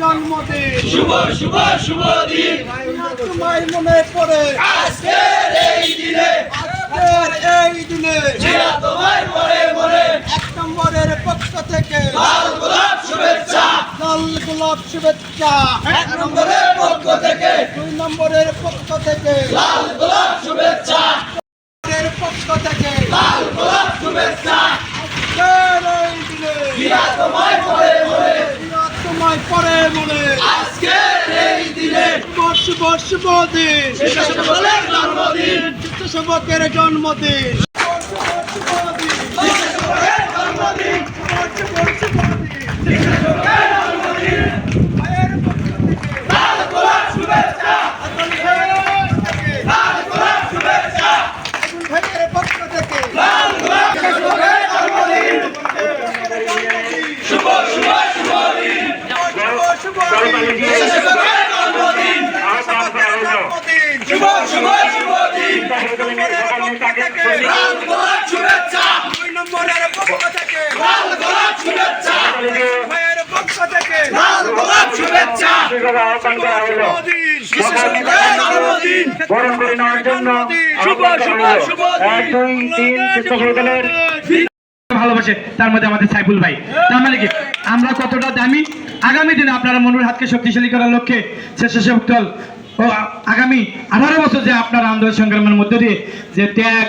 জন্মদিন। শুভ শুভ শুভ দিন তোমায় মনে পড়ে আজকের এই দিনে আজকের এই দিনে তোমায় মরে এক নম্বরের পক্ষ থেকে লাল গোলাপ শুভেচ্ছা লাল গোলাপ শুভেচ্ছা এক নম্বরের পক্ষ থেকে দুই নম্বরের পক্ষ থেকে লাল গোলাপ শুভেচ্ছা এর পক্ষ থেকে লাল গোলাপ শুভেচ্ছা আজকের এই দিনে জিয়া তোমায় মরে মরে তোমায় পরে মনে। আজকে এই দিনে বর্ষ বর্ষ বদিন জন্মদিন। স্বেচ্ছাসেবকের জন্মদিন। জন্মদিন লাল গোলাপ শুভেচ্ছা লাল গোলাপ শুভেচ্ছা পক্ষ থেকে লাল গোলাপ স্বেচ্ছাসেবকের জন্মদিন শুভ শুভ শুভ দিন স্বেচ্ছাসেবকের জন্মদিন শুভ শুভ শুভ দিন। লাল গোলাপ শুভেচ্ছা। দুই নম্বরের পক্ষ থেকে। লাল গোলাপ শুভেচ্ছা। ভাইয়ের পক্ষ থেকে। লাল গোলাপ শুভেচ্ছা। জন্মদিন স্বেচ্ছাসেবকের জন্মদিন বরণ করে নেওয়ার জন্য। শুভ শুভ শুভ এক দুই তিন দলের ভালোবাসে, তার মধ্যে আমাদের সাইফুল ভাই। তার মানে কি? আমরা কতটা দামি? আগামী দিনে আপনারা মনুর হাতকে শক্তিশালী করার লক্ষ্যে স্বেচ্ছাসেবক দল ও আগামী আঠারো বছর যে আপনারা আন্দোলন সংগ্রামের মধ্যে দিয়ে যে ত্যাগ,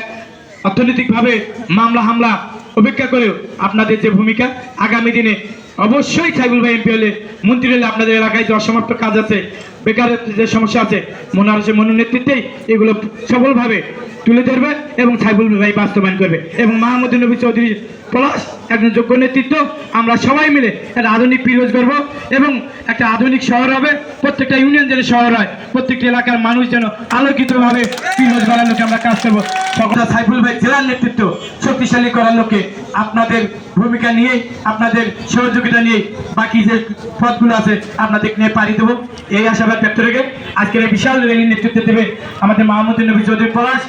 অর্থনৈতিকভাবে মামলা হামলা অপেক্ষা করেও আপনাদের যে ভূমিকা, আগামী দিনে অবশ্যই সাইবুল ভাই এমপি হলে মন্ত্রী হলে আপনাদের এলাকায় যে অসমাপ্ত কাজ আছে বেকারত্বের যে সমস্যা আছে মনে হচ্ছে মনুর নেতৃত্বেই এগুলো সফলভাবে তুলে ধরবে এবং সাইবুল ভাই বাস্তবায়ন করবে। এবং মাহমুদ নবী চৌধুরী প্লাস একজন যোগ্য নেতৃত্ব, আমরা সবাই মিলে একটা আধুনিক পিরোজ করব এবং একটা আধুনিক শহর হবে। প্রত্যেকটা ইউনিয়ন যেন শহর হয়, প্রত্যেকটা এলাকার মানুষ যেন আলোকিতভাবে পিরোজ করার লোকে আমরা কাজ করব। সকল সাইফুল ভাই জেলার নেতৃত্ব, শক্তিশালী করার লোকে আপনাদের ভূমিকা নিয়ে, আপনাদের সহযোগিতা নিয়ে বাকি যে পদগুলো আছে আপনাদের নিয়ে পাড়ি দেবো। এই আশাবাদ ব্যক্ত রেখে আজকের বিশাল র্যালির নেতৃত্ব দেবে আমাদের মাহমুদ নবী চৌধুরী পলাশ।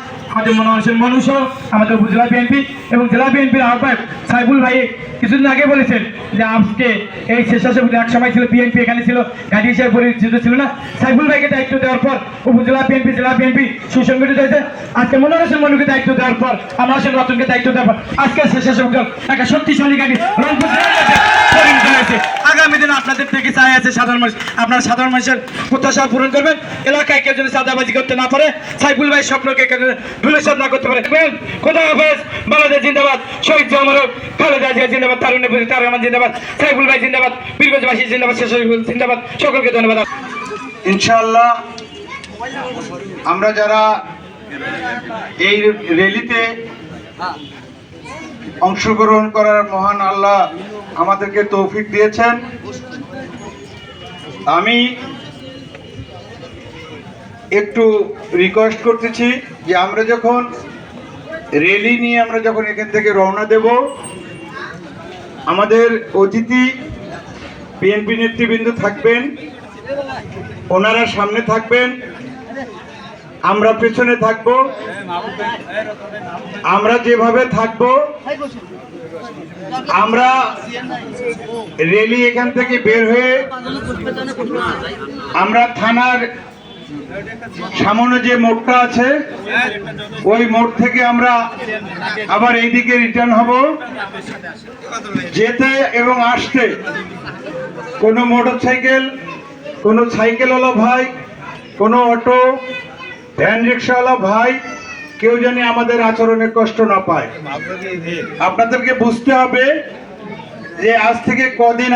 মনোহর মনু সহ আমাদের উপজেলা বিএনপি এবং জেলা বিএনপির আহ্বায়ক সাইফুল ভাই কিছুদিন আগে বলেছেন যে আজকে এই স্বেচ্ছাসেবক এক সময় ছিল, বিএনপি এখানে ছিল, গাড়ি হিসেবে পরিচিত ছিল না। সাইফুল ভাইকে দায়িত্ব দেওয়ার পর উপজেলা বিএনপি, জেলা বিএনপি সুসংগঠিত হয়েছে। আজকে মনোহর হোসেন মনুকে দায়িত্ব দেওয়ার পর, আমার হোসেন রতনকে দায়িত্ব দেওয়ার পর, আজকে স্বেচ্ছাসেবক দল একটা শক্তিশালী গাড়ি রংপুর হয়েছে। আগামী দিনে আপনাদের থেকে চাই আছে সাধারণ মানুষ আপনারা সাধারণ মানুষের প্রত্যাশা পূরণ করবেন এলাকায় কেউ যদি চাঁদাবাজি করতে না পারে সাইফুল ভাই স্বপ্নকে ধুলেসাদ না করতে পারে খোদা হাফেজ বাংলাদেশ জিন্দাবাদ শহীদ জামরক খালেদা জিয়া জিন্দাবাদ তারুণ্য তার রহমান জিন্দাবাদ সাইফুল ভাই জিন্দাবাদ বীরগঞ্জবাসী জিন্দাবাদ শেষ জিন্দাবাদ সকলকে ধন্যবাদ ইনশাআল্লাহ আমরা যারা এই র্যালিতে অংশগ্রহণ করার মহান আল্লাহ আমাদেরকে তৌফিক দিয়েছেন। আমি একটু রিকোয়েস্ট করতেছি যে আমরা যখন রেলি নিয়ে আমরা যখন এখান থেকে রওনা দেব, আমাদের অতিথি বিএনপি নেতৃবৃন্দ থাকবেন, ওনারা সামনে থাকবেন। আমরা পেছনে থাকব। আমরা যেভাবে থাকব, আমরা রেলি এখান থেকে বের হয়ে আমরা থানার সামনে যে মোড়টা আছে, ওই মোড় থেকে আমরা আবার এইদিকে রিটার্ন হব। যেতে এবং আসতে কোনো মোটর সাইকেল কোনো সাইকেলওয়ালা ভাই, কোনো অটো ভ্যান রিক্সাওয়ালা ভাই, কেউ জানি আমাদের আচরণে কষ্ট না পায়। আপনাদেরকে বুঝতে হবে যে আজ থেকে কদিন